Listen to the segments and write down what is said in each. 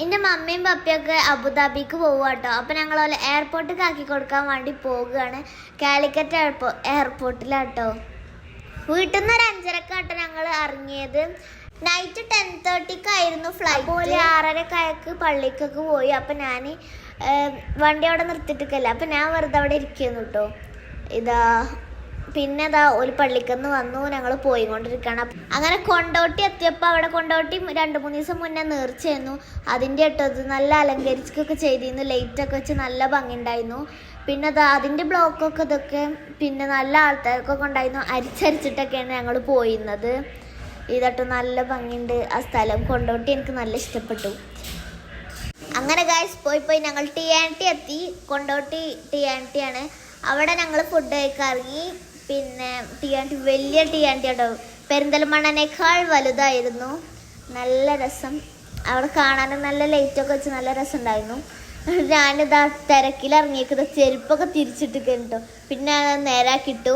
എന്റെ മമ്മിയും പപ്പയൊക്കെ അബുദാബിക്ക് പോവുക കേട്ടോ അപ്പം ഞങ്ങൾ പോലെ എയർപോർട്ടിൽ ആക്കി കൊടുക്കാൻ വേണ്ടി പോവുകയാണ്. കാലിക്കറ്റ് എയർപോ എയർപോർട്ടിലാട്ടോ വീട്ടിൽ നിന്ന് ഒരു അഞ്ചരക്കാട്ടോ ഞങ്ങൾ ഇറങ്ങിയത്. നൈറ്റ് ടെൻ തേർട്ടിക്കായിരുന്നു ഫ്ലൈറ്റ് പോലെ ആറരക്കായക്ക് പള്ളിക്കൊക്കെ പോയി. അപ്പം ഞാൻ വണ്ടി അവിടെ നിർത്തിയിട്ടൊക്കെ അല്ല അപ്പം ഞാൻ വെറുതെ അവിടെ ഇരിക്കുന്നു കേട്ടോ ഇതാ പിന്നെ ഇതാ ഒരു പള്ളിക്കന്ന് വന്നു ഞങ്ങൾ പോയി കൊണ്ടിരിക്കണം അങ്ങനെ കൊണ്ടോട്ടി എത്തിയപ്പോൾ അവിടെ കൊണ്ടോട്ടി രണ്ട് മൂന്ന് ദിവസം മുന്നേ നേർച്ചയായിരുന്നു അതിന്റെ ഇട്ടത് നല്ല അലങ്കരിച്ചൊക്കെ ചെയ്തിരുന്നു. ലൈറ്റൊക്കെ വെച്ച് നല്ല ഭംഗിയുണ്ടായിരുന്നു. പിന്നെ അത് അതിന്റെ ബ്ലോക്കൊക്കെ ഇതൊക്കെ പിന്നെ നല്ല ആൾക്കാർക്കൊക്കെ ഉണ്ടായിരുന്നു. അരിച്ചരിച്ചിട്ടൊക്കെയാണ് ഞങ്ങൾ പോയിരുന്നത്. ഇതട്ട് നല്ല ഭംഗിയുണ്ട്. ആ സ്ഥലം കൊണ്ടോട്ടി എനിക്ക് നല്ല ഇഷ്ടപ്പെട്ടു. അങ്ങനെ ഗായ്സ് പോയി പോയി ഞങ്ങൾ ടി ആൻ ടി എത്തി. കൊണ്ടോട്ടി ടി ആൻ ടി ആണ്. അവിടെ ഞങ്ങൾ ഫുഡ് കഴിക്കാൻ ഇറങ്ങി. പിന്നെ തീയാണ്ടി വലിയ തീയാണ്ടി ഉണ്ടാവും പെരിന്തൽമണ്ണനേക്കാൾ വലുതായിരുന്നു. നല്ല രസം. അവിടെ കാണാനും നല്ല ലൈറ്റൊക്കെ വെച്ച് നല്ല രസം ഉണ്ടായിരുന്നു ഞാനിതാ തിരക്കിൽ ഇറങ്ങിയേക്കുന്നത് ചെരുപ്പൊക്കെ തിരിച്ചിട്ട് കേട്ടോ പിന്നെ നേരാക്കിട്ടു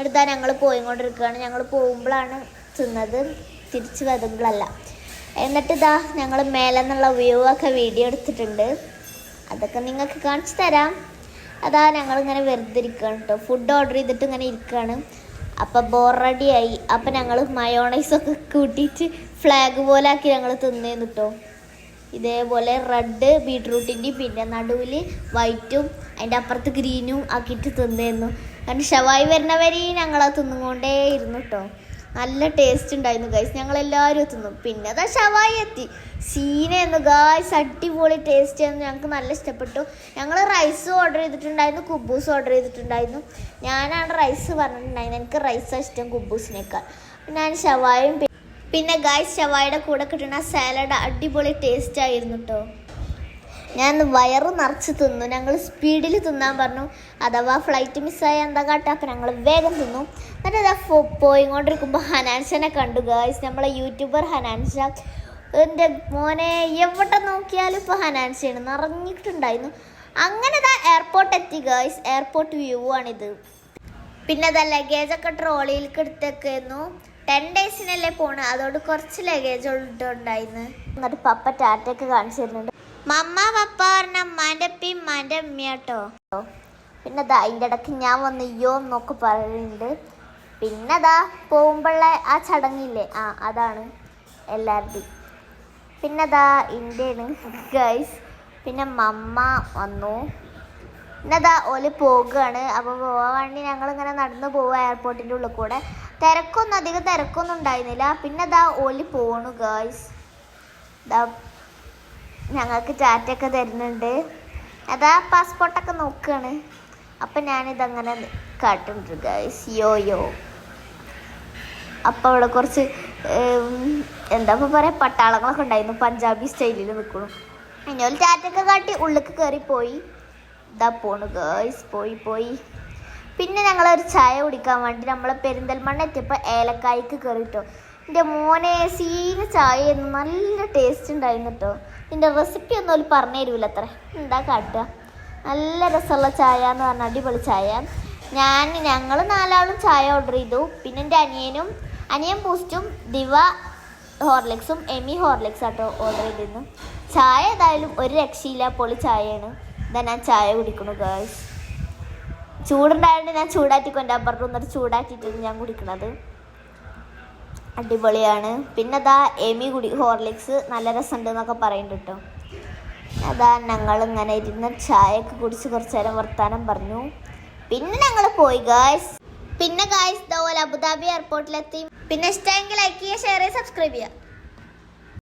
എടുത്താ ഞങ്ങൾ പോയിക്കൊണ്ടിരിക്കുകയാണ്. ഞങ്ങൾ പോകുമ്പോഴാണ് തിന്നത്. തിരിച്ച് വരുമ്പോഴല്ല. എന്നിട്ട് ഇതാ ഞങ്ങൾ മേലെ നിന്നുള്ള വ്യൂ ഒക്കെ വീഡിയോ എടുത്തിട്ടുണ്ട്. അതൊക്കെ നിങ്ങൾക്ക് കാണിച്ചു തരാം. അതാ ഞങ്ങൾ ഇങ്ങനെ വെറുതെ ഇരിക്കുകയാണ് കേട്ടോ ഫുഡ് ഓർഡർ ചെയ്തിട്ട് ഇങ്ങനെ ഇരിക്കുകയാണ്. അപ്പം ബോറടി ആയി. അപ്പം ഞങ്ങൾ മയോണൈസൊക്കെ കൂട്ടിയിട്ട് ഫ്ലാഗ് പോലെ ആക്കി ഞങ്ങൾ തിന്നേന്ന് കേട്ടോ ഇതേപോലെ റെഡ് ബീട്രൂട്ടിന്റെയും പിന്നെ നടുവിൽ വൈറ്റും അതിന്റെ അപ്പുറത്ത് ഗ്രീനും ആക്കിയിട്ട് തിന്നേന്നു. കാരണം ഷവായി വരുന്നവരെയും ഞങ്ങളത് തിന്നുകൊണ്ടേ ഇരുന്നു കേട്ടോ നല്ല ടേസ്റ്റ് ഉണ്ടായിരുന്നു ഗൈസ് ഞങ്ങൾ എല്ലാവരും തിന്നു പിന്നെ അതാ ഷവായി എത്തി. സീനായിരുന്നു ഗായ്സ് അടിപൊളി ടേസ്റ്റ് ആയിരുന്നു. ഞങ്ങൾക്ക് നല്ല ഇഷ്ടപ്പെട്ടു. ഞങ്ങൾ റൈസ് ഓർഡർ ചെയ്തിട്ടുണ്ടായിരുന്നു കുബൂസ് ഓർഡർ ചെയ്തിട്ടുണ്ടായിരുന്നു. ഞാനാണ് റൈസ് പറഞ്ഞിട്ടുണ്ടായിരുന്നു എനിക്ക് റൈസാണ് ഇഷ്ടം കുബൂസിനേക്കാൾ. ഞാൻ ഷവായും പിന്നെ ഗായ്സ് ഷവായുടെ കൂടെ കിട്ടുന്ന സാലഡ് അടിപൊളി ടേസ്റ്റ് ആയിരുന്നു കേട്ടോ ഞാൻ വയറ് നിറച്ച് തിന്നു. ഞങ്ങൾ സ്പീഡിൽ തിന്നാൻ പറഞ്ഞു. അഥവാ ഫ്ലൈറ്റ് മിസ്സായ എന്താ കാട്ടുക അപ്പം ഞങ്ങൾ വേഗം തിന്നു. എന്നിട്ട് അതാ പോയിക്കൊണ്ടിരിക്കുമ്പോൾ ഹനാൻഷനെ കണ്ടു. ഗായ്സ് നമ്മളെ യൂട്യൂബർ ഹനാൻഷ. എന്റെ മോനെ എവിടെ നോക്കിയാലും ഇപ്പോൾ ഹനാൻഷയാണ്. നിറഞ്ഞിട്ടുണ്ടായിരുന്നു. അങ്ങനെ ഇതാ എയർപോർട്ട് എത്തി ഗേൾസ് എയർപോർട്ട് വ്യൂ ആണിത്. പിന്നെ അതാ ലഗേജൊക്കെ ട്രോളിയിലേക്ക് എടുത്തേക്കായിരുന്നു. ടെൻ ഡേയ്സിനല്ലേ പോണ്? അതോട് കുറച്ച് ലഗേജ് ഉണ്ടായിരുന്നു എന്നിട്ട് പപ്പ ടാറ്റയൊക്കെ കാണിച്ചു തരുന്നുണ്ട്. മമ്മ പപ്പ പറഞ്ഞ അമ്മാന്റെ അപ്പയും ഉമ്മാന്റെ അമ്മയാട്ടോ പിന്നെ അതാ അതിന്റെ ഇടയ്ക്ക് ഞാൻ വന്ന് അയ്യോ എന്നൊക്കെ പറയുന്നുണ്ട് പിന്നെ അതാ പോകുമ്പോഴുള്ള ആ ചടങ്ങില്ലേ? ആ അതാണ് എല്ലാവരുടെയും പിന്നെ അതാ ഇന്ത്യയാണ് ഗൈസ് പിന്നെ മമ്മ വന്നു. എന്നതാ ഓൽ പോകുകയാണ് അപ്പോൾ പോകാൻ വേണ്ടി ഞങ്ങളിങ്ങനെ നടന്നു പോവുക എയർപോർട്ടിന്റെ ഉള്ളിൽ കൂടെ. തിരക്കൊന്നും അധികം തിരക്കൊന്നും ഉണ്ടായിരുന്നില്ല. പിന്നെ ദാ ഓൽ പോണു ഗേൾസ് ദാ ഞങ്ങൾക്ക് ചാറ്റൊക്കെ തരുന്നുണ്ട്. അതാ പാസ്പോർട്ടൊക്കെ നോക്കുകയാണ് അപ്പം ഞാനിതങ്ങനെ കാട്ടുണ്ട് ഗേൾസ് യോ യോ. അപ്പോൾ അവിടെ കുറച്ച് എന്താ ഇപ്പോൾ പറയുക പട്ടാളങ്ങളൊക്കെ ഉണ്ടായിരുന്നു. പഞ്ചാബി സ്റ്റൈലിൽ നിൽക്കണം പിന്നെ ഒരു ചാറ്റൊക്കെ കാട്ടി ഉള്ളിക്ക് കയറി പോയി. ഇതാ പോണു ഗേൾസ് പോയി പോയി. പിന്നെ ഞങ്ങളൊരു ചായ കുടിക്കാൻ വേണ്ടി നമ്മളെ പെരിന്തൽമണ്ണ എത്തിയപ്പോൾ ഏലക്കായ്ക്ക് കയറിട്ടോ എന്റെ മോനെ സീന ചായ നല്ല ടേസ്റ്റ് ഉണ്ടായിരുന്നു കേട്ടോ ഇതിന്റെ റെസിപ്പി ഒന്നും ഒരു പറഞ്ഞു തരൂല അത്ര. എന്താ കാട്ടുക നല്ല രസമുള്ള ചായ എന്ന് പറഞ്ഞാൽ അടിപൊളി ചായ. ഞാൻ ഞങ്ങൾ നാലാളും ചായ ഓർഡർ ചെയ്തു. പിന്നെ എന്റെ അനിയനും അനിയൻ ബൂസ്റ്റും ദിവ ഹോർലിക്സും എമി ഹോർലിക്സ് ആട്ടോ ഓർഡർ ചെയ്തിരുന്നു. ചായ ഏതായാലും ഒരു രക്ഷയില്ല പൊളി ചായയാണ്. ഇതാ ഞാൻ ചായ കുടിക്കണു ഗേൾസ് ചൂടുണ്ടായതുകൊണ്ട് ഞാൻ ചൂടാറ്റിക്കൊണ്ട് അപ്പുറത്ത് എന്നിട്ട് ചൂടാക്കിയിട്ടാണ് ഞാൻ കുടിക്കണത്. അടിപൊളിയാണ്. പിന്നെ അതാ എമി കുടി ഹോർലിക്സ് നല്ല രസമുണ്ട് എന്നൊക്കെ പറയുന്നുണ്ട് കേട്ടോ അതാ ഞങ്ങൾ ഇങ്ങനെ ഇരുന്ന് ചായയൊക്കെ കുടിച്ച് കുറച്ച് നേരം വർത്താനം പറഞ്ഞു. പിന്നെ ഞങ്ങൾ പോയി ഗായ്സ് പിന്നെ ഗായ്സ് ഇതുപോലെ അബുദാബി എയർപോർട്ടിലെത്തി പിന്നെ ഇഷ്ടമെങ്കിൽ ലൈക്ക് ചെയ്യുക ഷെയർ ചെയ്യുക സബ്സ്ക്രൈബ് ചെയ്യുക.